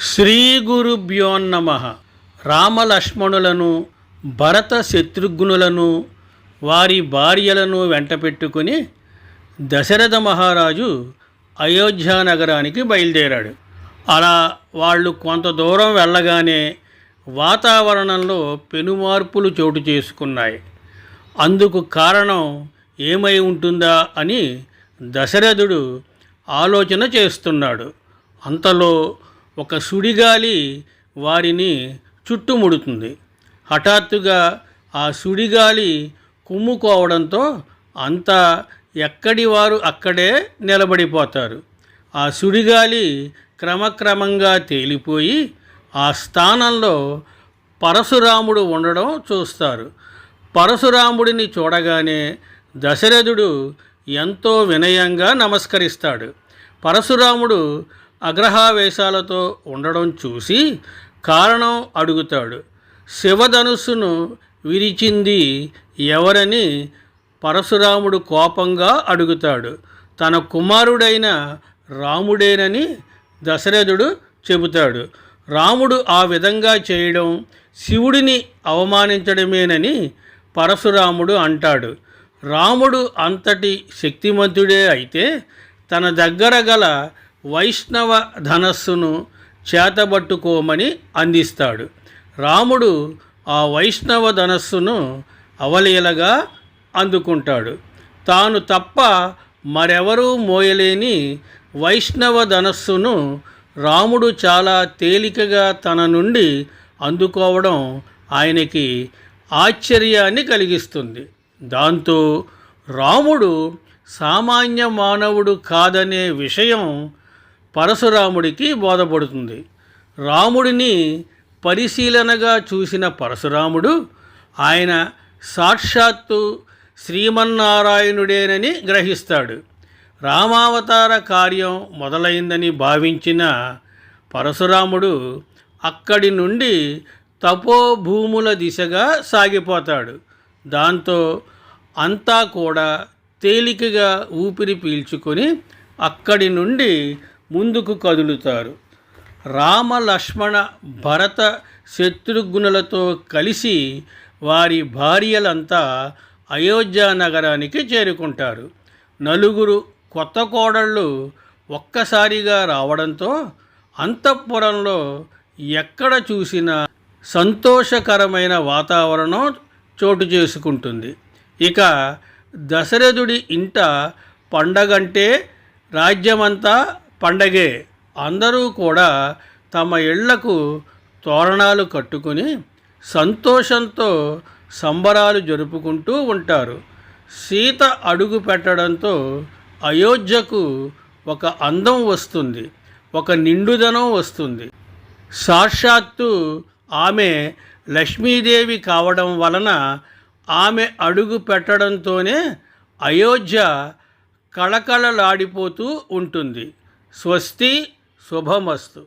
శ్రీ గురుభ్యోన్నమ రామలక్ష్మణులను భరత శత్రుఘ్నులను వారి భార్యలను వెంటపెట్టుకుని దశరథ మహారాజు అయోధ్య నగరానికి బయలుదేరాడు. అలా వాళ్ళు కొంత దూరం వెళ్ళగానే వాతావరణంలో పెనుమార్పులు చోటు చేసుకున్నాయి. అందుకు కారణం ఏమై ఉంటుందా అని దశరథుడు ఆలోచన చేస్తున్నాడు. అంతలో ఒక సుడిగాలి వారిని చుట్టుముడుతుంది. హఠాత్తుగా ఆ సుడిగాలి కుమ్ముకోవడంతో అంతా ఎక్కడి వారు అక్కడే నిలబడిపోతారు. ఆ సుడిగాలి క్రమక్రమంగా తేలిపోయి ఆ స్థానంలో పరశురాముడు ఉండడం చూస్తారు. పరశురాముడిని చూడగానే దశరథుడు ఎంతో వినయంగా నమస్కరిస్తాడు. పరశురాముడు అగ్రహావేశాలతో ఉండడం చూసి కారణం అడుగుతాడు. శివధనుస్సును విరిచింది ఎవరని పరశురాముడు కోపంగా అడుగుతాడు. తన కుమారుడైన రాముడేనని దశరథుడు చెబుతాడు. రాముడు ఆ విధంగా చేయడం శివుడిని అవమానించడమేనని పరశురాముడు అంటాడు. రాముడు అంతటి శక్తిమంతుడే అయితే తన దగ్గర గల వైష్ణవ ధనస్సును చేతబట్టుకోమని అందిస్తాడు. రాముడు ఆ వైష్ణవ ధనస్సును అవలీలగా అందుకుంటాడు. తాను తప్ప మరెవరూ మోయలేని వైష్ణవ ధనస్సును రాముడు చాలా తేలికగా తన నుండి అందుకోవడం ఆయనకి ఆశ్చర్యాన్ని కలిగిస్తుంది. దాంతో రాముడు సామాన్య మానవుడు కాదనే విషయం పరశురాముడికి బోధపడుతుంది. రాముడిని పరిశీలనగా చూసిన పరశురాముడు ఆయన సాక్షాత్తు శ్రీమన్నారాయణుడేనని గ్రహిస్తాడు. రామావతార కార్యం మొదలైందని భావించిన పరశురాముడు అక్కడి నుండి తపోభూముల దిశగా సాగిపోతాడు. దాంతో అంతా కూడా తేలికగా ఊపిరి పీల్చుకొని అక్కడి నుండి ముందుకు కదులుతారు. రామ లక్ష్మణ భరత శత్రుఘ్నులతో కలిసి వారి భార్యలంతా అయోధ్య నగరానికి చేరుకుంటారు. నలుగురు కొత్త కోడళ్ళు ఒక్కసారిగా రావడంతో అంతఃపురంలో ఎక్కడ చూసినా సంతోషకరమైన వాతావరణం చోటు చేసుకుంటుంది. ఇక దశరథుడి ఇంట పండగంటే రాజ్యమంతా పండగే అందరూ కూడా తమ ఇళ్ళకు తోరణాలు కట్టుకుని సంతోషంతో సంబరాలు జరుపుకుంటూ ఉంటారు. సీత అడుగు పెట్టడంతో అయోధ్యకు ఒక అందం వస్తుంది ఒక నిండుదనం వస్తుంది. సాక్షాత్తు ఆమె లక్ష్మీదేవి కావడం వలన ఆమె అడుగు పెట్టడంతోనే అయోధ్య కళకళలాడిపోతూ ఉంటుంది. स्वस्ति शुभमस्तु।